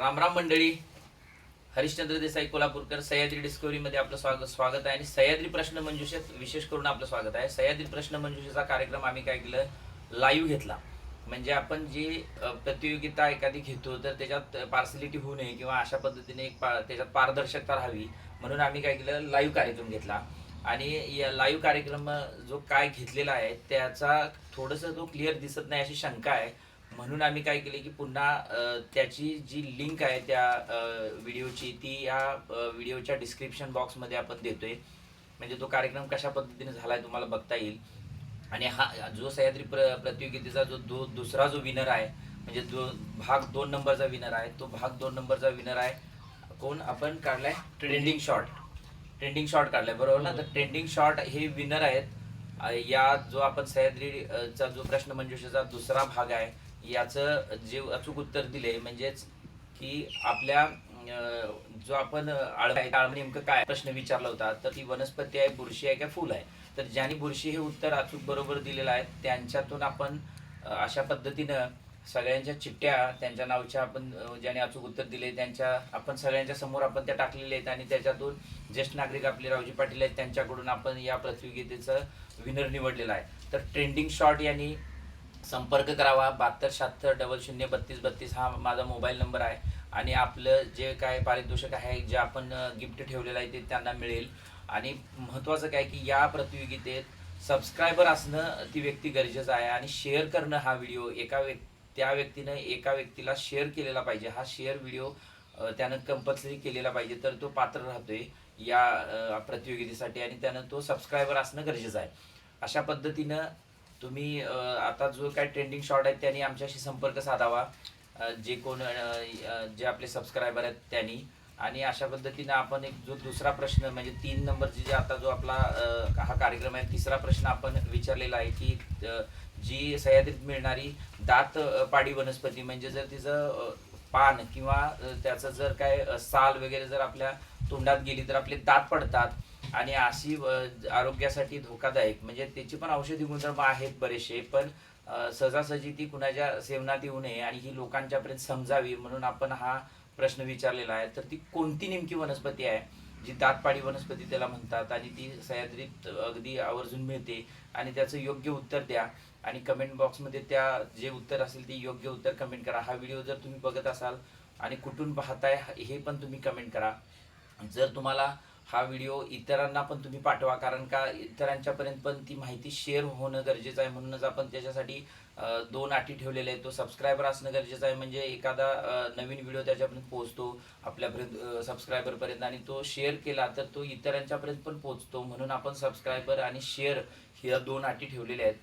रामराम मंडळी. हरिश्चंद्र देसाई कोल्हापूरकर सह्याद्री डिस्कवरीमध्ये आपलं स्वागत स्वागत आहे आणि सह्याद्री प्रश्न मंजुषेत विशेष करून आपलं स्वागत आहे. सह्याद्री प्रश्न मंजुषेचा कार्यक्रम आम्ही काय केलं? लाईव्ह घेतला. म्हणजे आपण जी प्रतियोगिता एखादी घेतो तर त्याच्यात पार्सलिटी होऊ नये किंवा अशा पद्धतीने एक पा- त्याच्यात पारदर्शकता राहावी. म्हणून आम्ही काय केलं? लाईव्ह कार्यक्रम घेतला. आणि या लाईव्ह कार्यक्रम जो काय घेतलेला आहे त्याचा थोडंसं तो क्लिअर दिसत नाही अशी शंका आहे. म्हणून आम्ही काय केले की पुन्हा त्याची जी लिंक आहे त्या व्हिडिओची ती या व्हिडिओच्या डिस्क्रिप्शन बॉक्समध्ये आपण देतोय. म्हणजे तो कार्यक्रम कशा पद्धतीने झालाय तुम्हाला बघता येईल. आणि हा जो सह्याद्री प्र प्रतियोगितेचा जो दो दुसरा जो विनर आहे म्हणजे जो भाग दोन नंबरचा विनर आहे तो भाग दोन नंबरचा विनर आहे कोण आपण काढलाय? ट्रेंडिंग शॉर्ट ट्रेंडिंग शॉर्ट काढलाय बरोबर? ना तर ट्रेंडिंग शॉर्ट हे विनर आहेत. या जो आपण सह्याद्री अ, चा जो प्रश्न मंजुषेचा दुसरा भाग आहे याचं जे अचूक उत्तर दिले म्हणजेच की आपल्या जो आपण आळ आळ नेमकं काय प्रश्न विचारला होता तर ती वनस्पती आहे बुरशी आहे का फुल आहे? तर ज्यांनी बुरशी हे उत्तर अचूक बरोबर दिलेलं आहे त्यांच्यातून आपण अशा पद्धतीनं सगळ्यांच्या चिठ्ठ्या त्यांच्या नावच्या आपण ज्याने ज्यांनी अचूक उत्तर दिले त्यांच्या आपण सगळ्यांच्या समोर आपण त्या टाकलेल्या आहेत आणि त्याच्यातून ज्येष्ठ नागरिक आपले रावजी पाटील आहेत त्यांच्याकडून आपण या प्रतियोगितेचं विनर निवडलेला आहे. तर ट्रेंडिंग शॉट यांनी संपर्क करावा. बहात्तर शहात्तर डबल शून्य बत्तीस बत्तीस हा माझा मोबाईल नंबर आहे. आणि आपलं जे काय पारितोषिक आहे जे आपण गिफ्ट ठेवलेलं आहे ते त्यांना मिळेल. आणि महत्त्वाचं काय की या प्रतियोगितेत सबस्क्रायबर असणं ती व्यक्ती गरजेचं आहे. आणि शेअर करणं हा व्हिडिओ एका व्यक् त्या व्यक्तीनं एका व्यक्तीला शेअर केलेला पाहिजे. हा शेअर व्हिडिओ त्यानं कंपल्सरी केलेला पाहिजे. तर तो पात्र राहतोय या प्रतियोगितेसाठी. आणि त्यानं तो सबस्क्रायबर असणं गरजेचं आहे. अशा पद्धतीनं तुम्ही आता जो काय ट्रेंडिंग शॉट आहेत त्यांनी आमच्याशी संपर्क साधावा. जे कोण जे आपले सबस्क्रायबर आहेत त्यांनी. आणि अशा पद्धतीनं आपण एक जो दुसरा प्रश्न म्हणजे तीन नंबरची जे आता जो आपला हा कार्यक्रम आहे तिसरा प्रश्न आपण विचारलेला आहे की जी सह्याद्रीत मिळणारी दात पाडी वनस्पती म्हणजे जर तिचं पान किंवा त्याचं जर काय साल वगैरे जर आपल्या तोंडात गेली तर आपले दात पडतात. आणि अशी आरोग्यासाठी धोकादायक. म्हणजे त्याची पण औषधी गुणधर्म आहेत बरेचसे पण सहजासहजी ती कुणाच्या सेवनात येऊ नये आणि ही लोकांच्यापर्यंत समजावी म्हणून आपण हा प्रश्न विचारलेला आहे. तर ती कोणती नेमकी वनस्पती आहे? जी दातपाडी वनस्पती त्याला म्हणतात आणि ती सह्याद्रीत अगदी आवर्जून मिळते आणि त्याचं योग्य उत्तर द्या. आणि कमेंट बॉक्समध्ये त्या जे उत्तर असेल ते योग्य उत्तर कमेंट करा. हा व्हिडिओ जर तुम्ही बघत असाल आणि कुठून पाहताय हे पण तुम्ही कमेंट करा. जर तुम्हाला हा व्हिडिओ इतरांना पण तुम्ही पाठवा कारण का इतरांच्यापर्यंत पण ती माहिती शेअर होणं गरजेचं आहे. म्हणूनच आपण त्याच्यासाठी दोन अटी ठेवलेल्या आहेत. तो सबस्क्रायबर असणं गरजेचं आहे. म्हणजे एखादा नवीन व्हिडिओ त्याच्यापर्यंत पोहोचतो आपल्यापर्यंत सबस्क्रायबरपर्यंत आणि तो शेअर केला तर तो इतरांच्यापर्यंत पण पोहोचतो. म्हणून आपण सबस्क्रायबर आणि शेअर ह्या दोन अटी ठेवलेल्या आहेत.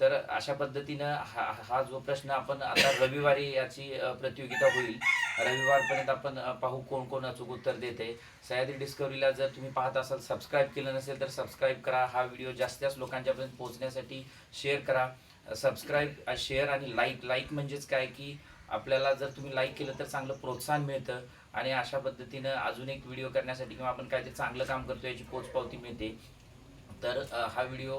तर अशा पद्धतीनं हा हा जो प्रश्न आपण आता रविवारी याची प्रतियोगिता होईल. रविवारपर्यंत आपण पाहू कोण कोण अचूक उत्तर देते सह्याद्री डिस्कवरीला जर तुम्ही पाहत असाल सबस्क्राईब केलं नसेल तर सबस्क्राईब करा. हा व्हिडिओ जास्तीत जास्त लोकांच्यापर्यंत पोहोचण्यासाठी शेअर करा. सबस्क्राईब शेअर आणि लाईक लाईक म्हणजेच काय? की आपल्याला जर तुम्ही लाईक केलं तर चांगलं प्रोत्साहन मिळतं. आणि अशा पद्धतीनं अजून एक व्हिडिओ करण्यासाठी किंवा आपण काहीतरी चांगलं काम करतो याची पोचपावती मिळते. तर हा व्हिडिओ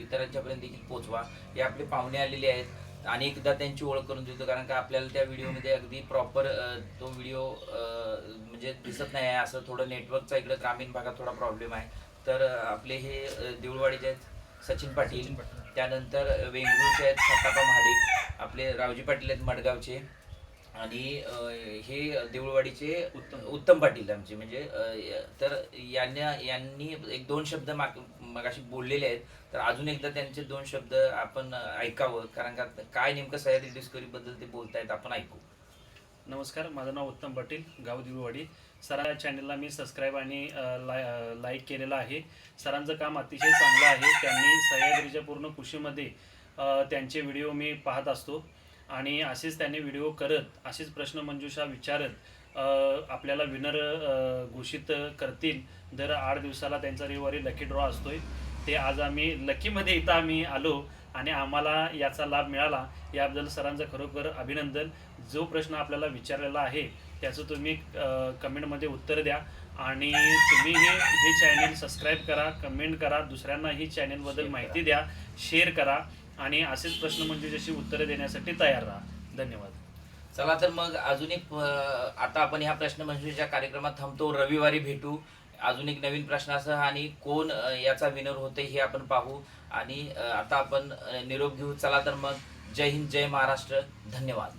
इतरांच्यापर्यंत देखील पोचवा हे आपले पाहुणे आलेले आहेत. आणि एकदा त्यांची ओळख करून देतो कारण का आपल्याला त्या व्हिडिओमध्ये अगदी प्रॉपर तो व्हिडिओ म्हणजे दिसत नाही आहे. असं थोडं नेटवर्कचा इकडं ग्रामीण भागात थोडा प्रॉब्लेम आहे. तर आपले हे देऊळवाडीचे आहेत सचिन पाटील त्यानंतर वेंगुर्चे आहेत सत्तापा महाडिक आपले रावजी पाटील आहेत मडगावचे. आणि हे देऊळवाडीचे उत्तम. उत्तम पाटील आमचे. म्हणजे तर यांना यांनी एक दोन शब्द माग मगाशी बोललेले आहेत तर अजून एकदा त्यांचे दोन शब्द आपण ऐकावं कारण का काय नेमकं सह्याद्री डिस्कवरी बद्दल ते बोलतायत आपण ऐकू. नमस्कार माझं नाव उत्तम पाटील गाव दिववाडी सरा चॅनलला मी सबस्क्राईब आणि लाय लाईक केलेलं आहे. सरांचं काम अतिशय चांगलं आहे. त्यांनी सह्याद्रीच्या पूर्ण कृषीमध्ये त्यांचे व्हिडिओ मी पाहत असतो. आणि असेच त्यांनी व्हिडिओ करत असेच प्रश्न मंजुषा विचारत आपल्याला विनर घोषित करतील. दर आठ दिवसाला त्यांचा रविवारी लकी ड्रॉ असतोय. ते आज आम्ही लकीमध्ये इथं आम्ही आलो आणि आम्हाला याचा लाभ मिळाला. याबद्दल सरांचं खरोखर अभिनंदन. जो प्रश्न आपल्याला विचारलेला आहे त्याचं तुम्ही कमेंटमध्ये उत्तर द्या. आणि तुम्ही हे हे चॅनेल सबस्क्राईब करा कमेंट करा. दुसऱ्यांना ही चॅनेलबद्दल माहिती द्या. शेअर करा. आणि असेच प्रश्न म्हणजे जशी उत्तरं देण्यासाठी तयार राहा. धन्यवाद. चला तर मग अजून एक आता आपण ह्या प्रश्न मंजुषेच्या कार्यक्रमात थांबतो. रविवारी भेटू. अजून एक नवीन प्रश्नासह आणि कोण याचा विनर होते हे आपण पाहू. आणि आता आपण निरोप घेऊ. चला तर मग जय हिंद जय महाराष्ट्र. धन्यवाद.